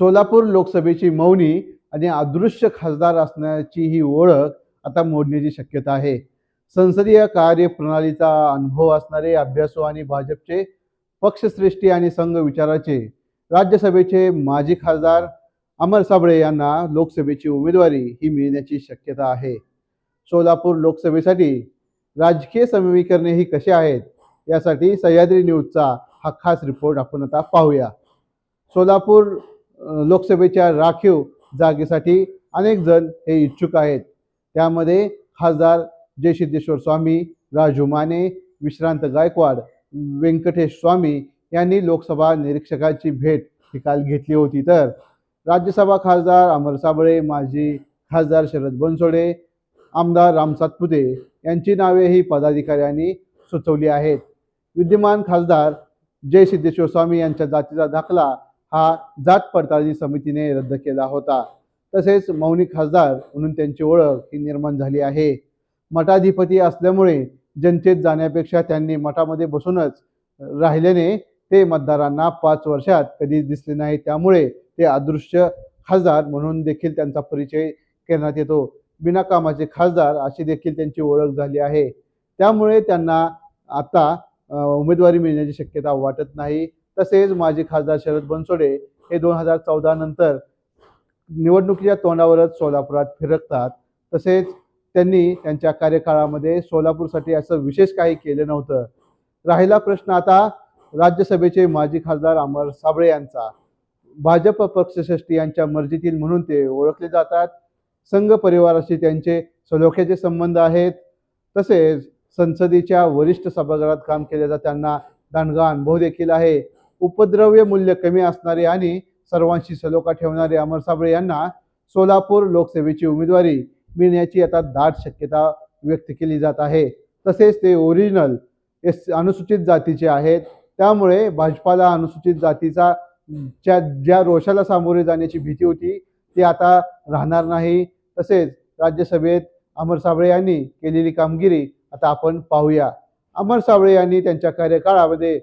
सोलापूर लोकसभेची मौनी आणि अदृश्य खासदार असण्याची ही ओळख आता मोडण्याची शक्यता आहे. संसदीय कार्यप्रणालीचा अनुभव असणारे अभ्यासू आणि भाजपचे पक्षश्रेष्ठी आणि संघ विचाराचे राज्यसभेचे माजी खासदार अमर साबळे यांना लोकसभेची उमेदवारी ही मिळण्याची शक्यता आहे. सोलापूर लोकसभेसाठी राजकीय समीकरणे ही कशी आहेत यासाठी सह्याद्री न्यूजचा हा खास रिपोर्ट आपण आता पाहूया. सोलापूर लोकसभेच्या राखीव जागेसाठी अनेक जण हे इच्छुक आहेत. त्यामध्ये खासदार जय सिद्धेश्वर स्वामी राजू माने विश्रांत गायकवाड व्यंकटेश स्वामी यांनी लोकसभा निरीक्षकाची भेट ही काल घेतली होती. तर राज्यसभा खासदार अमर साबळे माजी खासदार शरद बनसोडे आमदार राम सातपुते यांची नावे ही पदाधिकाऱ्यांनी सुचवली आहेत. विद्यमान खासदार जय सिद्धेश्वर स्वामी यांच्या जातीचा दाखला हा जात पडताळणी समितीने रद्द केला होता. तसेच मौनी खासदार म्हणून त्यांची ओळख ही निर्माण झाली आहे. मठाधिपती असल्यामुळे जनतेत जाण्यापेक्षा त्यांनी मठामध्ये बसूनच राहिल्याने ते मतदारांना पाच वर्षात कधीच दिसले नाही. त्यामुळे ते अदृश्य खासदार म्हणून देखील त्यांचा परिचय करण्यात येतो. बिनाकामाचे खासदार अशी देखील त्यांची ओळख झाली आहे. त्यामुळे त्यांना आता उमेदवारी मिळण्याची शक्यता वाटत नाही. तसेच माजी खासदार शरद बनसोडे हे दोन हजार चौदा नंतर निवडणुकीच्या तोंडावरच सोलापुरात फिरकतात. तसेच त्यांनी त्यांच्या कार्यकाळामध्ये सोलापूरसाठी असं विशेष काही केलं नव्हतं. राहिला प्रश्न आता राज्यसभेचे माजी खासदार अमर साबळे यांचा. भाजप पक्षश्रेष्ठी यांच्या मर्जीतील म्हणून ते ओळखले जातात. संघ परिवाराशी त्यांचे सलोख्याचे संबंध आहेत. तसेच संसदेच्या वरिष्ठ सभागृहात काम केल्याचा त्यांना दांडगा अनुभव देखील आहे. उपद्रव्य मूल्य कमी असणारे आणि सर्वांशी सलोखा ठेवणारे अमर साबळे यांना सोलापूर लोकसभेची उमेदवारी मिळण्याची आता दाट शक्यता व्यक्त केली जात आहे. तसेच ते ओरिजिनल एस अनुसूचित जातीचे आहेत. त्यामुळे भाजपाला अनुसूचित जातीचा ज्या ज्या रोषाला सामोरे जाण्याची भीती होती ती आता राहणार नाही. तसेच राज्यसभेत अमर साबळे यांनी केलेली कामगिरी आता आपण पाहूया. अमर साबळे यांनी त्यांच्या कार्यकाळामध्ये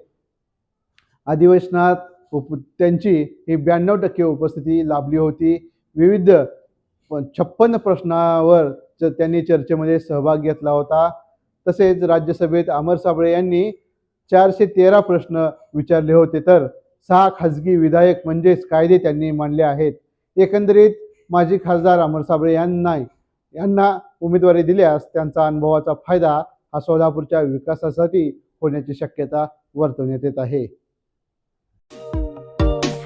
अधिवेशनात उप त्यांची ही ब्याण्णव टक्के उपस्थिती लाभली होती. विविध छप्पन्न प्रश्नावर च- त्यांनी चर्चेमध्ये सहभाग घेतला होता. तसेच राज्यसभेत अमर साबळे यांनी चारशे तेरा प्रश्न विचारले होते. तर सहा खाजगी विधायक म्हणजेच कायदे त्यांनी मांडले आहेत. एकंदरीत माजी खासदार अमर साबळे यांना यांना उमेदवारी दिल्यास त्यांचा अनुभवाचा फायदा हा सोलापूरच्या विकासासाठी होण्याची शक्यता वर्तवण्यात येत आहे.